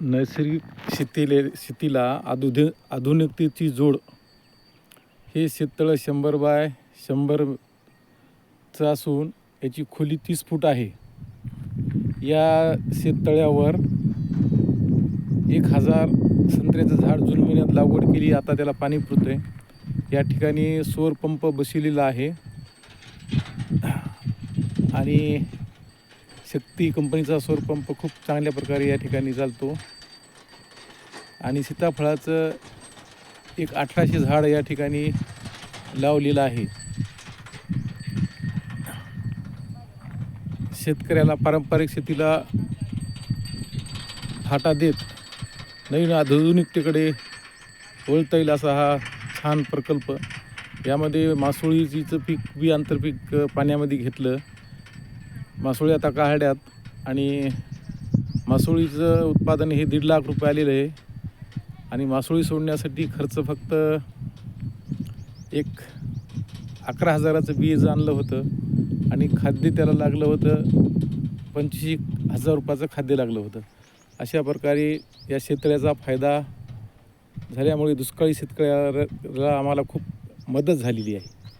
नैसर्गिक शेतीले शेतीला आधुदे आधुनिकतेची जोड. हे शेततळं शंभर बाय शंभरचं असून याची खोली तीस फूट आहे. या शेततळ्यावर एक हजार संत्र्याचं झाड जून महिन्यात लागवड केली आता त्याला पाणी पुरतं आहे या ठिकाणी सौर पंप बसवलेला आहे. आणि शक्ती कंपनीचा सौर पंप खूप चांगल्या प्रकारे या ठिकाणी चालतो. आणि सीताफळाचं एक अठराशे झाड या ठिकाणी लावलेलं आहे. शेतकऱ्याला पारंपरिक शेतीला फाटा देत नवीन आधुनिकतेकडे वळता येईल असा हा छान प्रकल्प. यामध्ये मासोळीचं पीक बी आंतरपीक पाण्यामध्ये घेतलं. मासोळी आता काहाड्यात आणि मासोळीचं उत्पादन हे दीड लाख रुपये आलेलं आहे. आणि मासोळी सोडण्यासाठी खर्च फक्त एक अकरा हजाराचं बीज आणलं होतं आणि खाद्य त्याला लागलं होतं पंचवीस हजार रुपयाचं खाद्य लागलं होतं. अशा प्रकारे या शेतकऱ्याचा फायदा झाल्यामुळे दुष्काळी शेतकऱ्याला आम्हाला खूप मदत झालेली आहे.